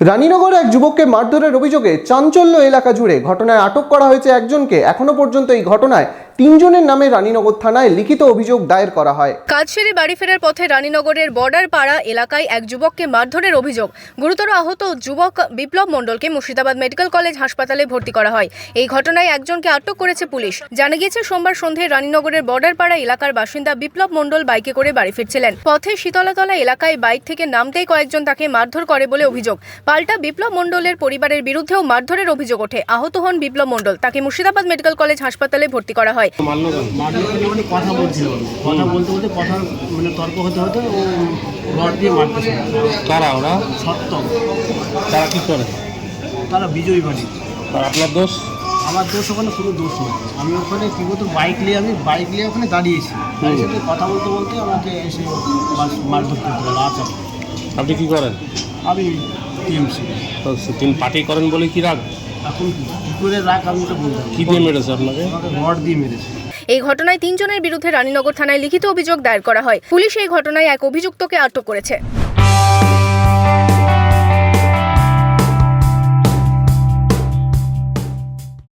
রানীনগরে এক যুবককে মারধরের অভিযোগে চাঞ্চল্য এলাকা জুড়ে ঘটনায় আটক করা হয়েছে একজনকে। এখনও পর্যন্ত এই ঘটনায় তিনজনের নামে রানীনগর থানায় লিখিত অভিযোগ দায়ের করা হয়। কাজ সেরে বাড়ি ফেরার পথে রানীনগরের বর্ডার পাড়া এলাকায় এক যুবককে মারধরের অভিযোগ। গুরুতর আহত যুবক বিপ্লব মণ্ডলকে মুর্শিদাবাদ মেডিকেল কলেজ হাসপাতালে ভর্তি করা হয়। এই ঘটনায় একজনকে আটক করেছে পুলিশ। জানা গিয়েছে, সোমবার সন্ধে রানীনগরের বর্ডার পাড়া এলাকার বাসিন্দা বিপ্লব মণ্ডল বাইকে করে বাড়ি ফিরছিলেন। পথে শীতলাতলা এলাকায় বাইক থেকে নামতেই কয়েকজন তাকে মারধর করে বলে অভিযোগ। পাল্টা বিপ্লব মণ্ডলের পরিবারের বিরুদ্ধেও মারধরের অভিযোগ ওঠে। আহত হন বিপ্লব মণ্ডল। তাকে মুর্শিদাবাদ মেডিকেল কলেজ হাসপাতালে ভর্তি করা হয়। মানে কথা বলছিল। কথা বলতে বলতে কথা মানে তর্ক হতে হতে ও রড দিয়ে মারতেছিল। কারা ওরা? সত্য তারা কি করে? তারা বিজয়ী বাড়ি আপনার দোষ? আমার দোষ ওখানে কোনো দোষ নেই। আমি ওখানে কি বলতো বাইক নিয়ে আমি বাইক নিয়ে ওখানে দাঁড়িয়েছি। দাঁড়িয়ে সাথে কথা বলতে বলতে আমাকে এসে মার- মারধর করতে গেল আচ্ছা আপনি কি করেন? আমি টিএমসি। তিন পার্টি করেন বলে কি রাগ? এখন কী? করে রাখ আমি ওটা বলতে পারব না। কি দিয়ে মেরেছে আপনাকে? আমাকে রড দিয়ে মেরেছে। এই ঘটনায় তিনজনের বিরুদ্ধে রানীনগর থানায় লিখিত অভিযোগ দায়ের করা হয়। পুলিশ এই ঘটনায় এক অভিযুক্তকে আটক করেছে।